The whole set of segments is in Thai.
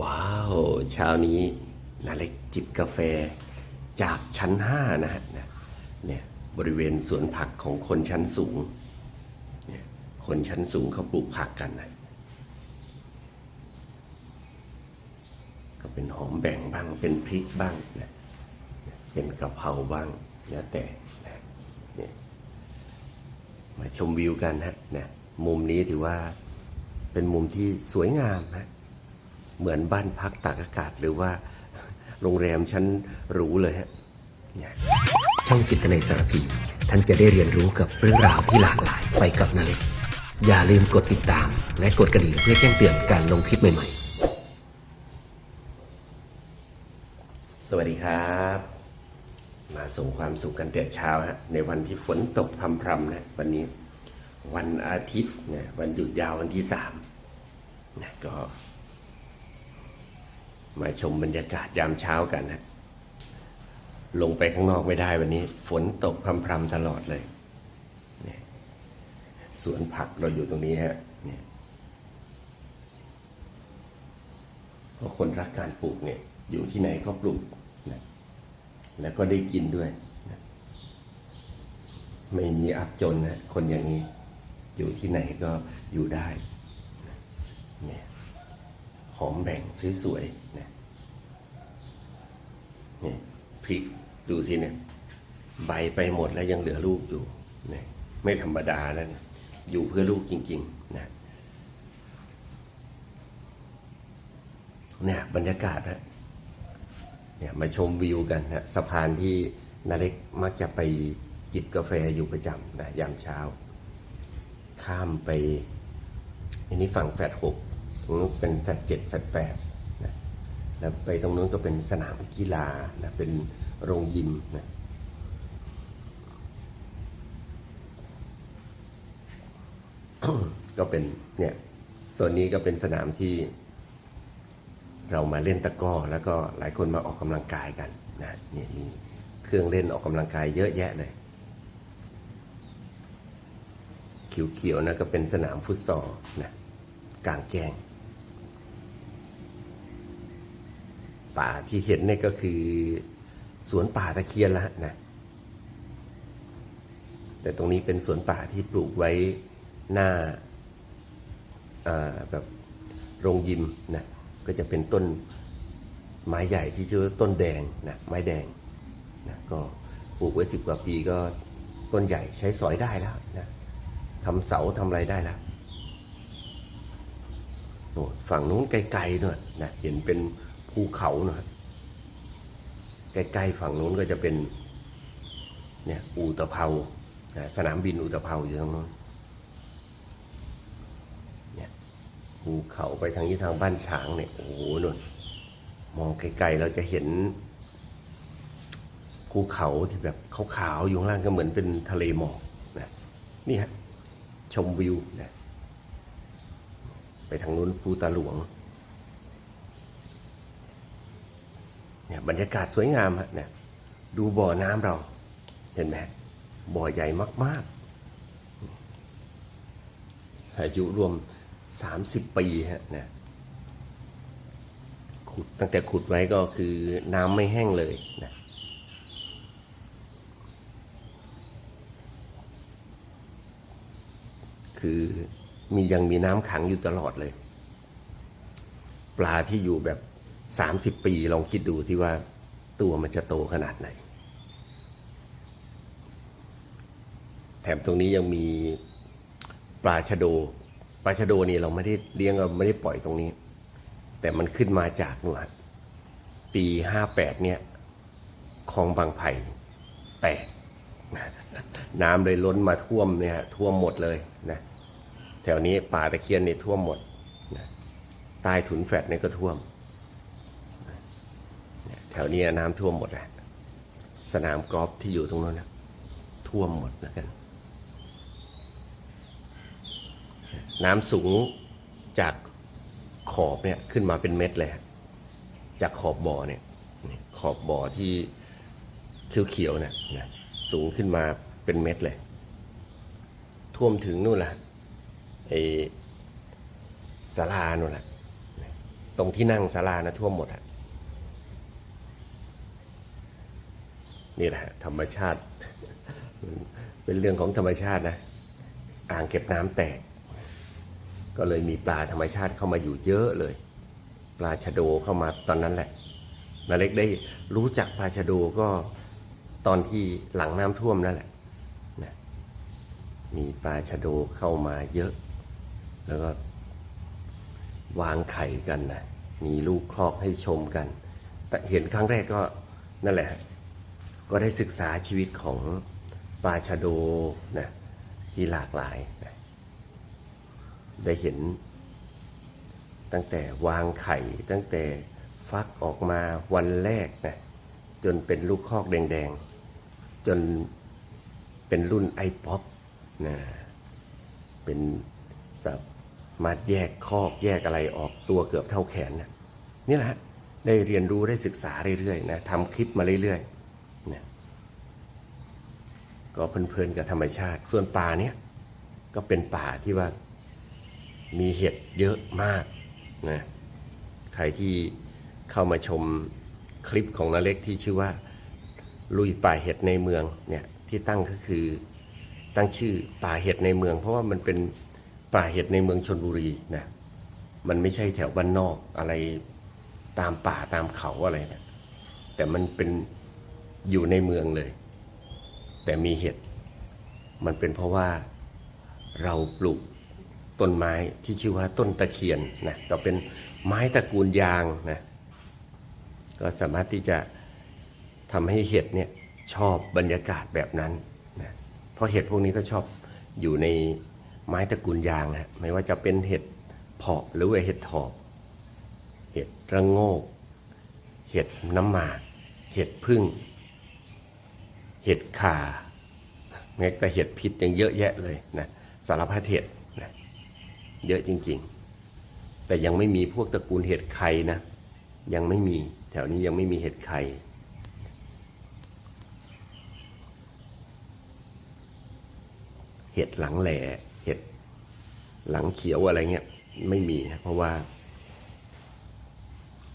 ว้าวเช้านี้นาเล็กจิบกาแฟจากชั้นห้านะฮะเนี่ยบริเวณสวนผักของคนชั้นสูงเนี่ยคนชั้นสูงเขาปลูกผักกันนะก็เป็นหอมแบ่งบ้างเป็นพริกบ้างนะเป็นกะเพราบ้างแล้วแต่นะเนี่ยมาชมวิวกันฮะนะมุมนี้ถือว่าเป็นมุมที่สวยงามฮะ เหมือนบ้านพักตากอากาศ หรือว่าโรงแรมชั้นหรูเลยฮะเนี่ยช่องจิตในสารพี ท่านจะได้เรียนรู้กับเรื่องราวที่หลากหลายไปกับนาเล็กอย่าลืมกดติดตาม และกดกระดิ่งเพื่อแจ้งเตือนการลงคลิปใหม่ๆ สวัสดีครับ มาส่งความสุขกันแต่เช้าฮะในวันที่ฝนตกพรำๆนะวันนี้วันอาทิตย์นะวันหยุดยาววันที่สามนะก็ มาชมบรรยากาศยามเช้ากันนะลงไปข้างนอกไม่ได้วันนี้ ฝนตกพรำๆตลอดเลยเนี่ยสวนผักเราอยู่ตรงนี้ฮะเนี่ยก็คนรักการปลูกเนี่ย อยู่ที่ไหนก็ปลูกนะแล้วก็ได้กินด้วยนะไม่มีอับจนนะคนอย่างนี้ อยู่ที่ไหนก็อยู่ได้นะเนี่ย หอมแบ่งสวยๆนะนี่พริกดูสิเนี่ยใบไปหมดแล้วยังเหลือลูกอยู่นี่ไม่ธรรมดาแล้วเนี่ยอยู่เพื่อลูกจริง ๆ นะเนี่ยบรรยากาศนะเนี่ยมาชมวิวกันนะสะพานที่นาเล็กมักจะไปจิบกาแฟอยู่ประจำนะยามเช้า ข้ามไปอันนี้ฝั่งแฟดหก ตรงนู้นเป็นแฟดเจ็ดแฟดแปดนะแล้วไปตรงนู้นก็เป็นสนามกีฬานะเป็นโรงยิมนะก็เป็นเนี่ยโซนนี้ก็เป็นสนามที่เรามาเล่นตะก้อแล้วก็หลายคนมาออกกำลังกายกันนะเนี่ยมีเครื่องเล่นออกกำลังกายเยอะแยะเลยเขียวๆนะก็เป็นสนามฟุตซอลนะกลางแจ้ง ป่าที่เห็นเนี่ยก็คือ สวนป่าตะเคียนละนะ แต่ตรงนี้เป็นสวนป่าที่ปลูกไว้หน้าแบบโรงยิมนะก็จะเป็นต้นไม้ใหญ่ที่ชื่อต้นแดงนะไม้แดงนะก็ปลูกไว้สิบกว่าปีก็ต้นใหญ่ใช้สอยได้แล้วนะทำเสาทำอะไรได้แล้วฝั่งนู้นไกลๆหน่อยนะเห็นเป็น ภูเขาหน่อยใกล้ๆฝั่งนู้นก็จะเป็นเนี่ยอูตะเภานะสนามบินอุตภเปาอยู่ตรงนู้นเนี่ยภูเขาไปทางนี้ทางบ้านฉางเนี่ยโอ้โหนนมองไกลๆเราจะเห็นภูเขาที่แบบขาวๆอยู่ข้างล่างก็เหมือนเป็นทะเลหมอกนะนี่ฮะชมวิวนะไปทางนู้นภูตาหลวง เนี่ยบรรยากาศสวยงามฮะเนี่ยดูบ่อน้ำเราเห็นไหมบ่อใหญ่มากๆ อายุรวม 30 ปีฮะนะขุดตั้งแต่ขุดไว้ก็คือน้ำไม่แห้งเลยนะคือมียังมีน้ำขังอยู่ตลอดเลย ปลาที่อยู่แบบ 30 ปีลองคิดดูสิว่าตัวมันจะโตขนาดไหน แถมตรงนี้ยังมีปลาชะโด ปลาชะโดนี่เราไม่ได้เลี้ยงเราไม่ได้ปล่อยตรงนี้ แต่มันขึ้นมาจากหนฮะปีห้าแปดเนี่ยคลองบางไผ่แตกน้ำเลยล้นมาท่วมเนี่ยท่วมหมดเลยนะแถวนี้ป่าตะเคียนเนี่ยท่วมหมดนะใต้ถุนแฟลตเนี่ยก็ท่วม แถวนี้น้ำท่วมหมดเลยสนามกอล์ฟที่อยู่ตรงนั้นนะท่วมหมดนะกัน น้ำสูงจากขอบเนี่ยขึ้นมาเป็นเม็ดเลย จากขอบบ่อเนี่ย ขอบบ่อที่เขียวๆเนี่ยนะสูงขึ้นมาเป็นเม็ดเลย ท่วมถึงนู่นแหละไอ้สารานู่นแหละ ตรงที่นั่งศาลานะท่วมหมดฮะ นี่แหละธรรมชาติ เป็นเรื่องของธรรมชาตินะ อ่างเก็บน้ำแตก ก็เลยมีปลาธรรมชาติเข้ามาอยู่เยอะเลย ปลาชะโดเข้ามาตอนนั้นแหละนาเล็กได้รู้จักปลาชะโดก็ตอนที่หลังน้ำท่วมนั่นแหละนะมีปลาชะโดเข้ามาเยอะ แล้วก็วางไข่กันนะมีลูกคลอกให้ชมกัน แต่เห็นครั้งแรกก็นั่นแหละ ก็ได้ศึกษาชีวิตของปลาชะโดนะที่หลากหลายนะได้เห็น ตั้งแต่วางไข่ ตั้งแต่ฟักออกมาวันแรกนะจนเป็นลูกคอกแดงๆ จนเป็นรุ่นไอป๊อปนะเป็นสับมาแยกคอกแยกอะไรออกตัวเกือบเท่าแขนนะนี่แหละ ได้เรียนรู้ได้ศึกษาเรื่อยๆนะทำคลิปมาเรื่อยๆ ก็เพลินๆกับธรรมชาติ ส่วนป่าเนี้ยก็เป็นป่าที่ว่ามีเห็ดเยอะมากนะใครที่เข้ามาชมคลิปของนาเล็กที่ชื่อว่าลุยป่าเห็ดในเมืองเนี่ยที่ตั้งก็คือตั้งชื่อป่าเห็ดในเมือง เพราะว่ามันเป็นป่าเห็ดในเมืองชนบุรีนะมันไม่ใช่แถวบ้านนอกอะไรตามป่าตามเขาอะไรนะแต่มันเป็นอยู่ในเมืองเลย แต่มีเห็ด มันเป็นเพราะว่าเราปลูกต้นไม้ที่ชื่อว่าต้นตะเคียนนะก็เป็นไม้ตระกูลยางนะก็สามารถที่จะทำให้เห็ดเนี่ยชอบบรรยากาศแบบนั้นนะเพราะเห็ดพวกนี้ก็ชอบอยู่ในไม้ตระกูลยางนะไม่ว่าจะเป็นเห็ดเพาะหรือว่าเห็ดถอบ เห็ดระโงก เห็ดน้ำหมาก เห็ดพึ่ง เห็ดข่าแม้แต่เห็ดพิษยังเยอะแยะเลยนะสารพัดเห็ดนะเยอะจริงๆ แต่ยังไม่มีพวกตระกูลเห็ดไข่นะยังไม่มีแถวนี้ยังไม่มีเห็ดไข่เห็ดหลังแหล่เห็ดหลังเขียวอะไรเงี้ยไม่มีนะเพราะว่า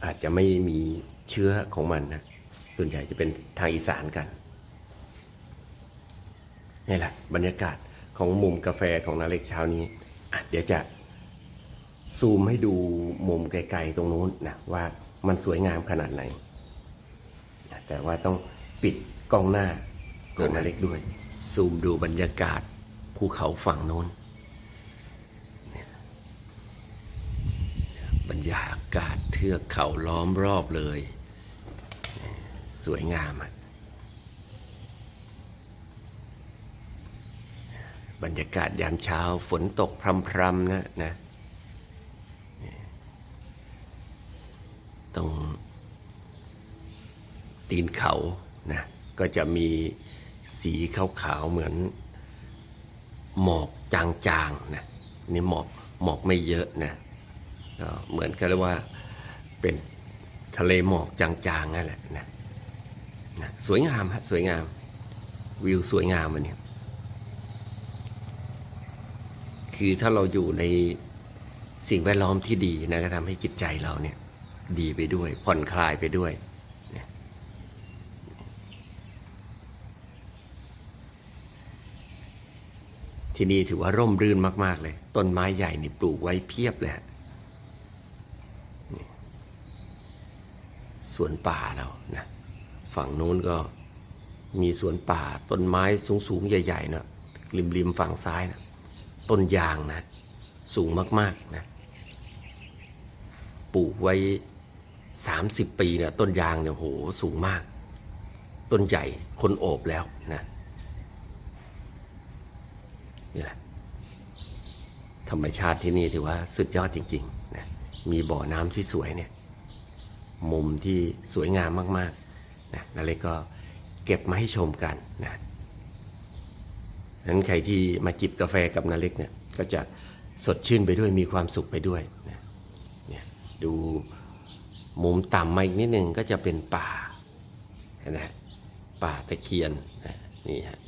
อาจจะไม่มีเชื้อของมันนะส่วนใหญ่จะเป็นทางอีสานกัน นี่แหละบรรยากาศของมุมกาแฟของนาเล็กเช้านี้เดี๋ยวจะซูมให้ดูมุมไกลๆตรงนู้นนะว่ามันสวยงามขนาดไหน แต่ว่าต้องปิดกล้องหน้าของนาเล็กด้วย ซูมดูบรรยากาศภูเขาฝั่งโน้น บรรยากาศเทือกเขาล้อมรอบเลย สวยงามอะ บรรยากาศยามเช้าฝนตกพรำๆนะนะตรงตีนเขานะก็จะมีสีขาวๆเหมือน หมอกจางๆนะนี่หมอกหมอกไม่เยอะนะก็เหมือนกันเลยว่าเป็นทะเลหมอกจางๆนั่นแหละนะนะสวยงามฮะสวยงามวิวสวยงามวันนี้ คือถ้าเราอยู่ในสิ่งแวดล้อมที่ดีนะก็ทำให้จิตใจเราเนี่ยดีไปด้วย ผ่อนคลายไปด้วยที่นี่ถือว่าร่มรื่นมาก ๆ เลย ต้นไม้ใหญ่นี่ปลูกไว้เพียบเลยฮะสวนป่าเรานะฝั่งนู้นก็มีสวนป่าต้นไม้สูง ๆ ใหญ่ ๆ เนะริมๆฝั่งซ้ายนะ ต้นยางนะ สูงมากๆนะปลูกไว้สามสิบปีเนี่ยต้นยางเนี่ยโหสูงมาก ต้นใหญ่คนโอบแล้วนะนี่แหละธรรมชาติที่นี่ถือว่าสุดยอดจริงๆนะมีบ่อน้ำที่สวยเนี่ยมุมที่สวยงามมากๆนะนาเล็กก็เก็บมาให้ชมกันนะ นั้นใครที่มาจิบกาแฟกับนาเล็กเนี่ยก็จะสดชื่นไปด้วยมีความสุขไปด้วยนะเนี่ยดูมุมต่ำมาอีกนิดนึงก็จะเป็นป่านะป่าตะเคียนนะนี่ฮะ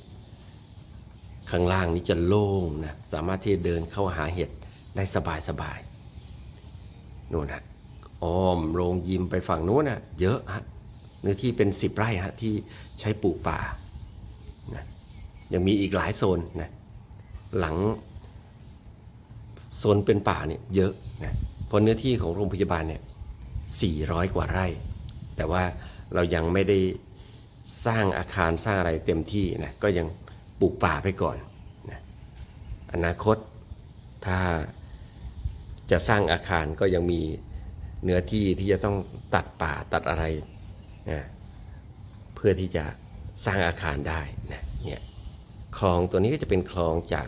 ข้างล่างนี้จะโล่งนะสามารถที่จะเดินเข้าหาเห็ดได้สบายสบายๆนู่นฮะอ้อมโรงยิมไปฝั่งนู้นน่ะเยอะฮะเนื้อที่เป็นสิบไร่ฮะที่ใช้ปลูกป่านะ ยังมีอีกหลายโซนนะหลังโซนเป็นป่าเนี่ยเยอะนะเพราะเนื้อที่ของโรงพยาบาลเนี่ย400 กว่าไร่ แต่ว่าเรายังไม่ได้สร้างอาคารสร้างอะไรเต็มที่นะก็ยังปลูกป่าไปก่อนนะอนาคตถ้าจะสร้างอาคารก็ยังมีเนื้อที่ที่จะต้องตัดป่าตัดอะไรนะเพื่อที่จะสร้างอาคารได้นะเนี่ย ลองตัวนี้ก็จะเป็นคลองจาก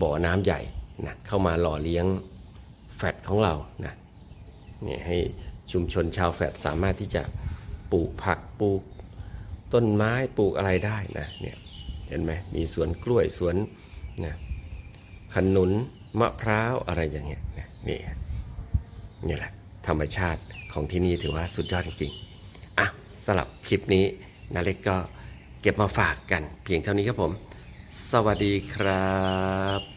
บ่อน้ำใหญ่นะเข้ามาหล่อเลี้ยงแฟลตของเรานะเนี่ยให้ชุมชนชาวแฟลตสามารถที่จะปลูกผักปลูกต้นไม้ปลูกอะไรได้นะเนี่ยเห็นไหมมีสวนกล้วยสวนนะขนุนมะพร้าวอะไรอย่างเงี้ยนะนี่นี่แหละธรรมชาติของที่นี่ถือว่าสุดยอดจริงๆอะสำหรับคลิปนี้นาเล็กก็เก็บมาฝากกันเพียงเท่านี้ครับผม สวัสดีครับ